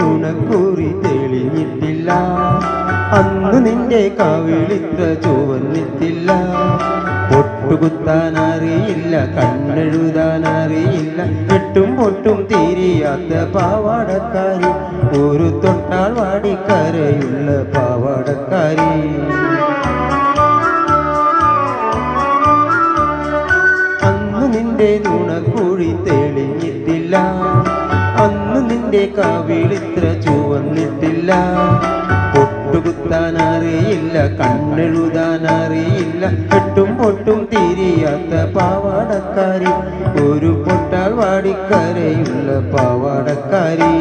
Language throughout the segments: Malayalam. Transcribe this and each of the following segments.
നിന്റെ തെളിഞ്ഞിട്ടില്ല. അന്നു നിന്റെ കവിളിത്ര ചുവന്നിട്ടില്ല. പൊട്ടുകുത്താൻ അറിയില്ല കണ്ണെഴുതാൻ അറിയില്ല എട്ടും പൊട്ടും തീരിയാത്ത പാവാടക്കാരി ഒരു തൊട്ടാൽ വാടിക്കരയുള്ള പാവാടക്കാരി. അന്ന് നിന്റെ നുണക്കുഴി നിന്റെ കവിളിത്ര ചുവന്നിട്ടില്ല. പൊട്ടുകുത്താൻ അറിയില്ല കണ്ണെഴുതാൻ അറിയില്ല എട്ടും പൊട്ടും തിരിയാത്ത പാവാടക്കാരി. ഒരു പൊട്ടാൾ വാടിക്കരയുള്ള പാവാടക്കാരി.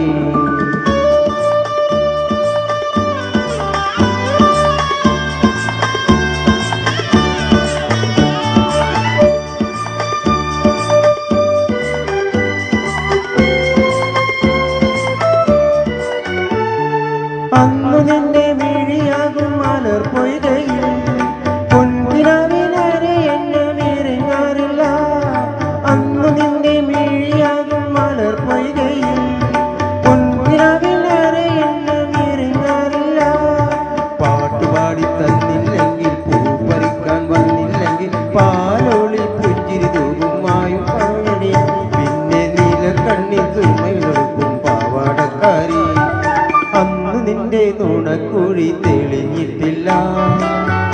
നുണക്കുഴി തെളിഞ്ഞിട്ടില്ല.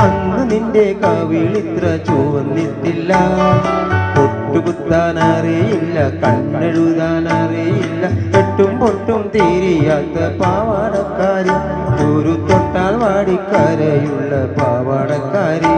അന്ന് നിന്റെ കവിളിത്ര ചുവന്നിട്ടില്ല. പൊട്ടുകുത്താൻ അറിയില്ല അറിയില്ല എട്ടും പൊട്ടും തീരിയാത്ത പാവാടക്കാരി ഒരു തൊട്ടാൽ വാടിക്കരയുള്ള പാവാടക്കാരി.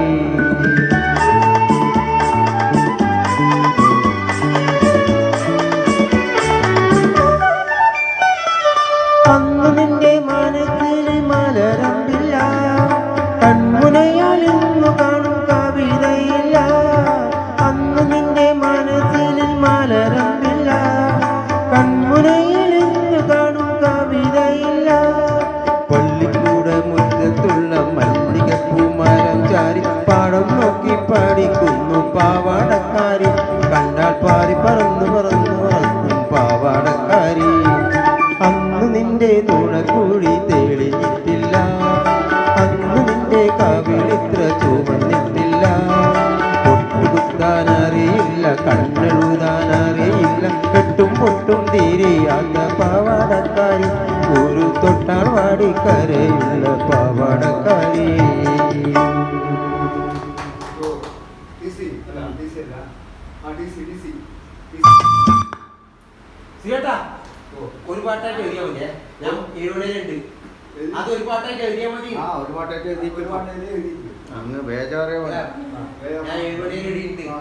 നിന്റെ തുണക്കുഴി തെളിഞ്ഞിട്ടില്ല അന്ന് നിന്റെ കവിളിത്ര ചുമന്നിട്ടില്ല പൊട്ടുകുത്താൻ അറിയില്ല കണ്ണെഴുതാൻ അറിയില്ല കെട്ടും പൊട്ടും തീരെയാത്ത പാവാടക്കാരി ഒരു തൊട്ടാൽ വാടിക്കരയുള്ള പാവാടക്കാരി. ടിസി ഒരു പാട്ടായിട്ട് എഴുതിയാൽ മതി ഞാൻ അത് ഒരു പാട്ടായിട്ട് എഴുതിയാൽ മതി. ആ ഒരു പാട്ടായിട്ട് അങ്ങ് ബേജാറേ ഞാൻ എഴുതിയിട്ടുണ്ട്